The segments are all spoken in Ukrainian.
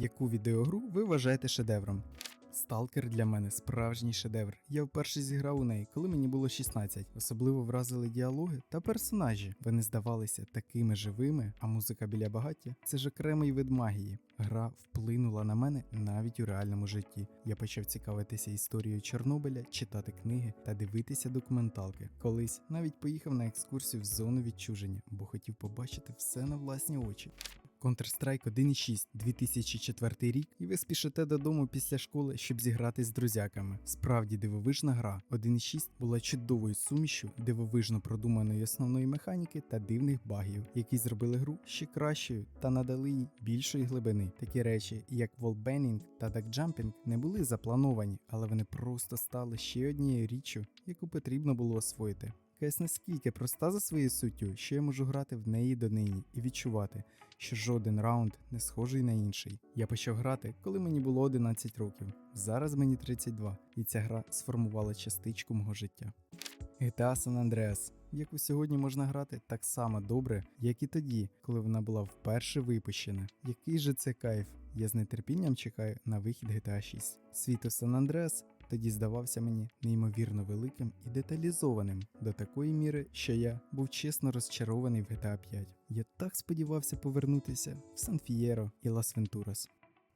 яку відеогру ви вважаєте шедевром. Сталкер для мене справжній шедевр. Я вперше зіграв у неї, коли мені було 16. Особливо вразили діалоги та персонажі. Вони здавалися такими живими, а музика біля багаття це ж окремий вид магії. Гра вплинула на мене навіть у реальному житті. Я почав цікавитися історією Чорнобиля, читати книги та дивитися документалки. Колись навіть поїхав на екскурсію в зону відчуження, бо хотів побачити все на власні очі. Counter-Strike 1.6 2004 рік, і ви спішите додому після школи, щоб зіграти з друзяками. Справді дивовижна гра. 1.6 була чудовою сумішю дивовижно продуманої основної механіки та дивних багів, які зробили гру ще кращою та надали їй більшої глибини. Такі речі, як волбенінг та дакджампінг, не були заплановані, але вони просто стали ще однією річчю, яку потрібно було освоїти. КС настільки проста за своєю суттю, що я можу грати в неї донині і відчувати, що жоден раунд не схожий на інший. Я почав грати, коли мені було 11 років. Зараз мені 32, і ця гра сформувала частичку мого життя. GTA San Andreas, яку сьогодні можна грати так само добре, як і тоді, коли вона була вперше випущена. Який же це кайф? Я з нетерпінням чекаю на вихід GTA 6. Світ у San Andreas тоді здавався мені неймовірно великим і деталізованим до такої міри, що я був чесно розчарований в GTA 5. Я так сподівався повернутися в Сан-Фієро і Лас-Вентурас.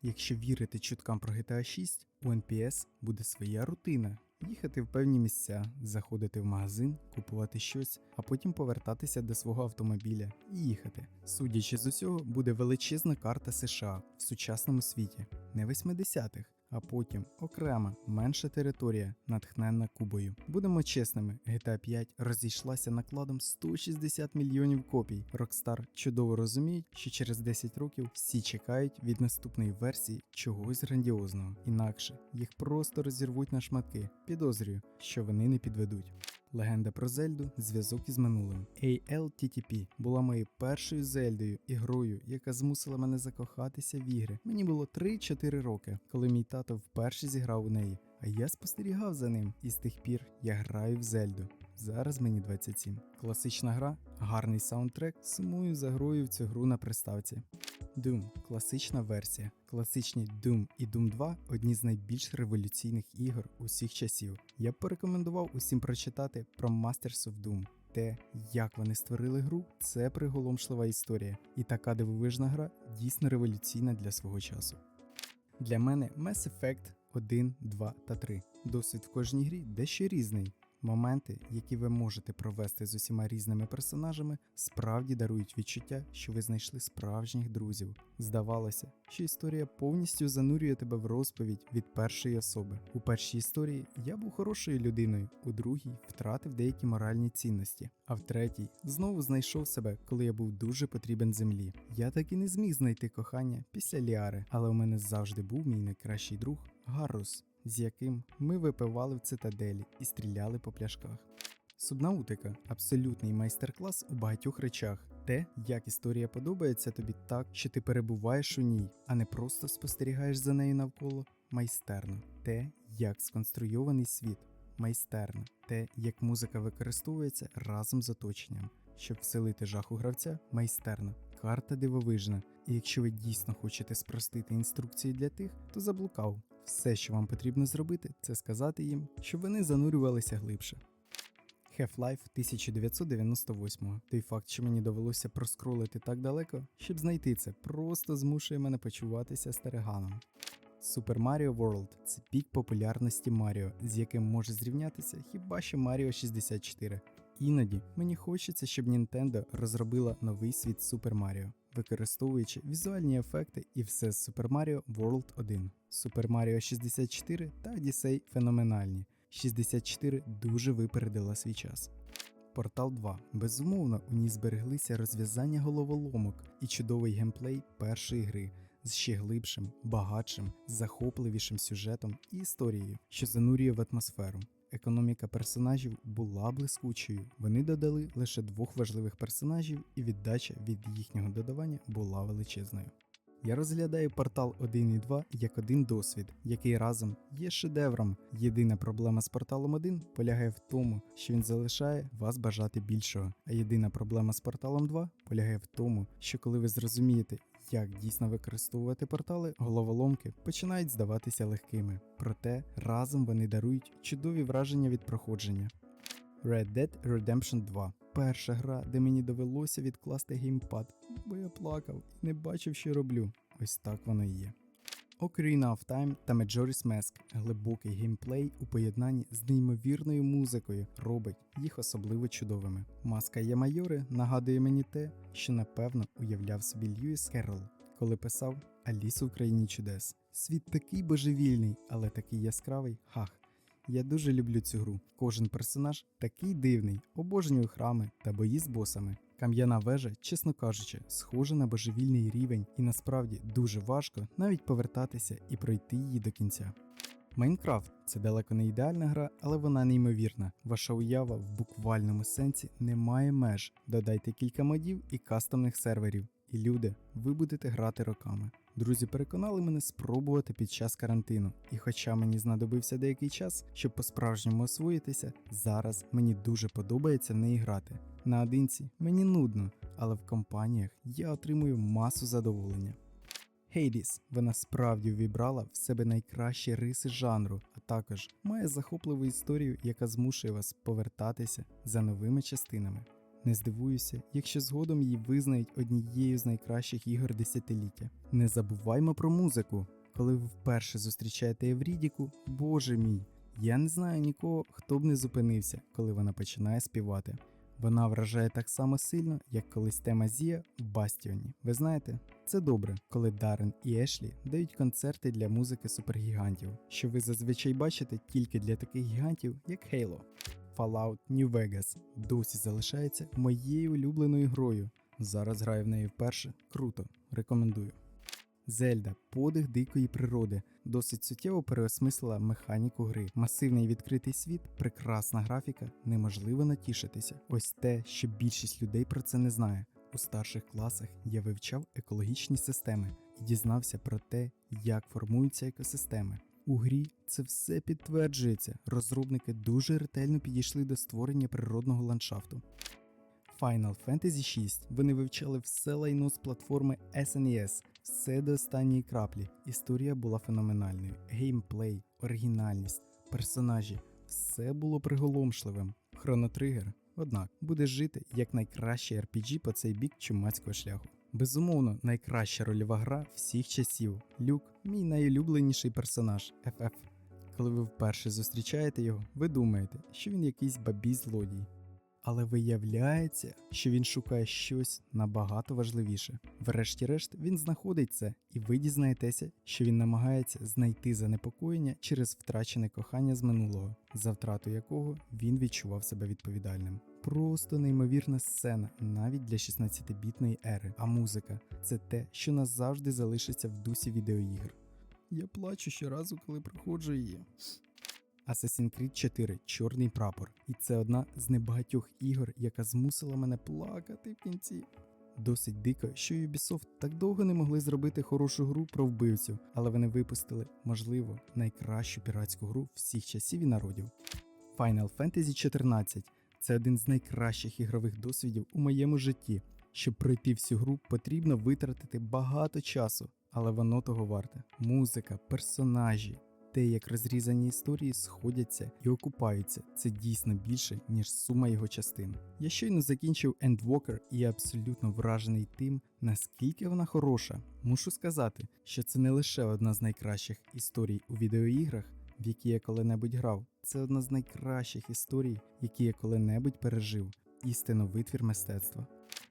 Якщо вірити чуткам про GTA 6, у NPS буде своя рутина. Їхати в певні місця, заходити в магазин, купувати щось, а потім повертатися до свого автомобіля і їхати. Судячи з усього, буде величезна карта США в сучасному світі, не 80-х, а потім окрема менша територія, натхненна Кубою. Будемо чесними, GTA 5 розійшлася накладом 160 мільйонів копій. Rockstar чудово розуміють, що через 10 років всі чекають від наступної версії чогось грандіозного. Інакше їх просто розірвуть на шматки. Підозрюю, що вони не підведуть. Легенда про Зельду зв'язок із минулим. ALTTP була моєю першою Зельдою і грою, яка змусила мене закохатися в ігри. Мені було 3-4 роки, коли мій тато вперше зіграв у неї, а я спостерігав за ним, і з тих пір я граю в Зельду. Зараз мені 27. Класична гра, гарний саундтрек, сумую за грою в цю гру на приставці. Doom класична версія. Класичні Doom і Doom 2 одні з найбільш революційних ігор усіх часів. Я б порекомендував усім прочитати про Masters of Doom. Те, як вони створили гру, це приголомшлива історія, і така дивовижна гра дійсно революційна для свого часу. Для мене Mass Effect 1, 2 та 3. Досвід в кожній грі дещо різний. Моменти, які ви можете провести з усіма різними персонажами, справді дарують відчуття, що ви знайшли справжніх друзів. Здавалося, що історія повністю занурює тебе в розповідь від першої особи. У першій історії я був хорошою людиною, у другій втратив деякі моральні цінності, а в третій знову знайшов себе, коли я був дуже потрібен землі. Я так і не зміг знайти кохання після Ліари, але у мене завжди був мій найкращий друг Гаррус з яким ми випивали в цитаделі і стріляли по пляшках. Субнаутика абсолютний майстер-клас у багатьох речах. Те, як історія подобається тобі так, що ти перебуваєш у ній, а не просто спостерігаєш за нею навколо майстерно. Те, як сконструйований світ, майстерно. Те, як музика використовується разом з оточенням. Щоб вселити жах у гравця, майстерно. Карта дивовижна, і якщо ви дійсно хочете спростити інструкції для тих, хто заблукав, все, що вам потрібно зробити, це сказати їм, щоб вони занурювалися глибше. Half-Life 1998. Той факт, що мені довелося проскролити так далеко, щоб знайти це, просто змушує мене почуватися стариганом. Super Mario World це пік популярності Маріо, з яким може зрівнятися хіба що Mario 64. Іноді мені хочеться, щоб Nintendo розробила новий світ Super Mario, використовуючи візуальні ефекти і все з Super Mario World 1. Super Mario 64 та Odyssey феноменальні. 64 дуже випередила свій час. Портал 2. Безумовно, у ній збереглися розв'язання головоломок і чудовий геймплей першої гри з ще глибшим, багатшим, захопливішим сюжетом і історією, що занурює в атмосферу. Економіка персонажів була блискучою. Вони додали лише двох важливих персонажів, і віддача від їхнього додавання була величезною. Я розглядаю портал 1 і 2 як один досвід, який разом є шедевром. Єдина проблема з порталом 1 полягає в тому, що він залишає вас бажати більшого. А єдина проблема з порталом 2 полягає в тому, що коли ви зрозумієте, як дійсно використовувати портали, головоломки починають здаватися легкими. Проте разом вони дарують чудові враження від проходження. Red Dead Redemption 2 перша гра, де мені довелося відкласти геймпад, бо я плакав і не бачив, що роблю. Ось так воно і є. Ocarina of Time та Majora's Mask глибокий геймплей у поєднанні з неймовірною музикою робить їх особливо чудовими. Маска Ямайори нагадує мені те, що напевно уявляв собі Льюіс Керрол, коли писав Алісу в країні чудес. Світ такий божевільний, але такий яскравий. Хах. Я дуже люблю цю гру. Кожен персонаж такий дивний, обожнюю храми та бої з босами. Кам'яна вежа, чесно кажучи, схожа на божевільний рівень, і насправді дуже важко навіть повертатися і пройти її до кінця. Майнкрафт це далеко не ідеальна гра, але вона неймовірна. Ваша уява в буквальному сенсі не має меж. Додайте кілька модів і кастомних серверів. І люди, ви будете грати роками. Друзі переконали мене спробувати під час карантину, і хоча мені знадобився деякий час, щоб по-справжньому освоїтися, зараз мені дуже подобається в неї грати. Наодинці мені нудно, але в компаніях я отримую масу задоволення. Hades, вона справді увібрала в себе найкращі риси жанру, а також має захопливу історію, яка змушує вас повертатися за новими частинами. Не здивуюся, якщо згодом її визнають однією з найкращих ігор десятиліття. Не забуваймо про музику. Коли ви вперше зустрічаєте Еврідіку, боже мій, я не знаю нікого, хто б не зупинився, коли вона починає співати. Вона вражає так само сильно, як колись тема Зія в Бастіоні. Ви знаєте, це добре, коли Даррен і Ешлі дають концерти для музики супергігантів, що ви зазвичай бачите тільки для таких гігантів, як Halo. Fallout New Vegas досі залишається моєю улюбленою грою. Зараз граю в неї вперше. Круто, рекомендую. Зельда подих дикої природи досить суттєво переосмислила механіку гри. Масивний відкритий світ, прекрасна графіка, неможливо натішитися. Ось те, що більшість людей про це не знає. У старших класах я вивчав екологічні системи і дізнався про те, як формуються екосистеми. У грі це все підтверджується. Розробники дуже ретельно підійшли до створення природного ландшафту. Final Fantasy VI вони вивчали все лайно з платформи SNES, все до останньої краплі. Історія була феноменальною. Геймплей, оригінальність, персонажі все було приголомшливим. Хронотригер, однак, буде жити як найкращий RPG по цей бік чумацького шляху. Безумовно, найкраща рольова гра всіх часів. Люк мій найулюбленіший персонаж FF. Коли ви вперше зустрічаєте його, ви думаєте, що він якийсь бабій злодій. Але виявляється, що він шукає щось набагато важливіше. Врешті-решт він знаходить це, і ви дізнаєтеся, що він намагається знайти занепокоєння через втрачене кохання з минулого, за втрату якого він відчував себе відповідальним. Просто неймовірна сцена навіть для 16-бітної ери. А музика це те, що назавжди залишиться в дусі відеоігр. Я плачу щоразу, коли проходжу її. Assassin's Creed 4 Чорний прапор. І це одна з небагатьох ігор, яка змусила мене плакати в кінці. Досить дико, що Ubisoft так довго не могли зробити хорошу гру про вбивцю, але вони випустили, можливо, найкращу піратську гру всіх часів і народів. Final Fantasy 14 це один з найкращих ігрових досвідів у моєму житті. Щоб пройти всю гру, потрібно витратити багато часу, але воно того варте. Музика, персонажі, те, як розрізані історії сходяться і окупаються, це дійсно більше, ніж сума його частин. Я щойно закінчив Endwalker і я абсолютно вражений тим, наскільки вона хороша. Мушу сказати, що це не лише одна з найкращих історій у відеоіграх, в які я коли-небудь грав. Це одна з найкращих історій, які я коли-небудь пережив. Істинно витвір мистецтва.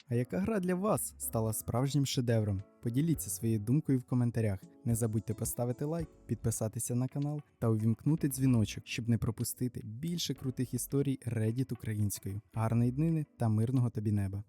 А яка гра для вас стала справжнім шедевром? Поділіться своєю думкою в коментарях. Не забудьте поставити лайк, підписатися на канал та увімкнути дзвіночок, щоб не пропустити більше крутих історій Reddit українською. Гарної днини та мирного тобі неба!